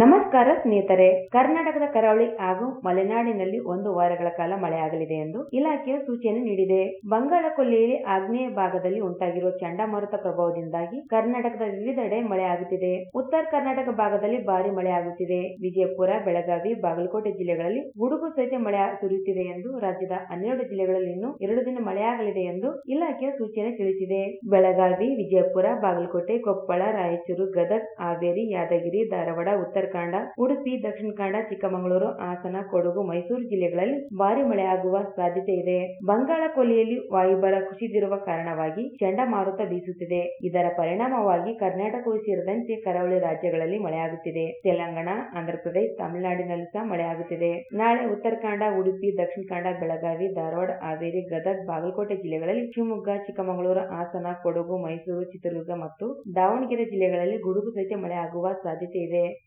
ನಮಸ್ಕಾರ ಸ್ನೇಹಿತರೆ, ಕರ್ನಾಟಕದ ಕರಾವಳಿ ಹಾಗೂ ಮಲೆನಾಡಿನಲ್ಲಿ ಒಂದು ವಾರಗಳ ಕಾಲ ಮಳೆಯಾಗಲಿದೆ ಎಂದು ಇಲಾಖೆಯ ಸೂಚನೆ ನೀಡಿದೆ. ಬಂಗಾಳ ಕೊಲ್ಲಿಯಲ್ಲಿ ಆಗ್ನೇಯ ಭಾಗದಲ್ಲಿ ಉಂಟಾಗಿರುವ ಚಂಡಮಾರುತ ಪ್ರಭಾವದಿಂದಾಗಿ ಕರ್ನಾಟಕದ ವಿವಿಧೆಡೆ ಮಳೆಯಾಗುತ್ತಿದೆ. ಉತ್ತರ ಕರ್ನಾಟಕ ಭಾಗದಲ್ಲಿ ಭಾರಿ ಮಳೆಯಾಗುತ್ತಿದೆ. ವಿಜಯಪುರ, ಬೆಳಗಾವಿ, ಬಾಗಲಕೋಟೆ ಜಿಲ್ಲೆಗಳಲ್ಲಿ ಗುಡುಗು ಸಹಿತ ಮಳೆ ಸುರಿಯುತ್ತಿದೆ ಎಂದು ರಾಜ್ಯದ ಹನ್ನೆರಡು ಜಿಲ್ಲೆಗಳಲ್ಲಿ ಇನ್ನೂ ಎರಡು ದಿನ ಮಳೆಯಾಗಲಿದೆ ಎಂದು ಇಲಾಖೆಯ ಸೂಚನೆ ತಿಳಿಸಿದೆ. ಬೆಳಗಾವಿ, ವಿಜಯಪುರ, ಬಾಗಲಕೋಟೆ, ಕೊಪ್ಪಳ, ರಾಯಚೂರು, ಗದಗ, ಹಾವೇರಿ, ಯಾದಗಿರಿ, ಧಾರವಾಡ ಕನ್ನಡ ಉಡುಪಿ, ದಕ್ಷಿಣ ಕನ್ನಡ ಚಿಕ್ಕಮಗಳೂರು, ಹಾಸನ, ಕೊಡಗು, ಮೈಸೂರು ಜಿಲ್ಲೆಗಳಲ್ಲಿ ಭಾರಿ ಮಳೆಯಾಗುವ ಸಾಧ್ಯತೆ ಇದೆ. ಬಂಗಾಳ ಕೊಲ್ಲಿಯಲ್ಲಿ ವಾಯುಭಾರ ಕುಸಿದಿರುವ ಕಾರಣವಾಗಿ ಚಂಡಮಾರುತ ಬೀಸುತ್ತಿದೆ. ಇದರ ಪರಿಣಾಮವಾಗಿ ಕರ್ನಾಟಕವೂ ಸೇರಿದಂತೆ ಕರಾವಳಿ ರಾಜ್ಯಗಳಲ್ಲಿ ಮಳೆಯಾಗುತ್ತಿದೆ. ತೆಲಂಗಾಣ, ಆಂಧ್ರಪ್ರದೇಶ, ತಮಿಳುನಾಡಿನಲ್ಲಿ ಸಹ ಮಳೆಯಾಗುತ್ತಿದೆ. ನಾಳೆ ಉತ್ತರ ಕನ್ನಡ ಉಡುಪಿ, ದಕ್ಷಿಣ ಕನ್ನಡ ಬೆಳಗಾವಿ, ಧಾರವಾಡ, ಹಾವೇರಿ, ಗದಗ, ಬಾಗಲಕೋಟೆ ಜಿಲ್ಲೆಗಳಲ್ಲಿ ಶಿವಮೊಗ್ಗ, ಚಿಕ್ಕಮಗಳೂರು, ಹಾಸನ, ಕೊಡಗು, ಮೈಸೂರು, ಚಿತ್ರದುರ್ಗ ಮತ್ತು ದಾವಣಗೆರೆ ಜಿಲ್ಲೆಗಳಲ್ಲಿ ಗುಡುಗು ಸಹಿತ ಮಳೆಯಾಗುವ ಸಾಧ್ಯತೆ ಇದೆ.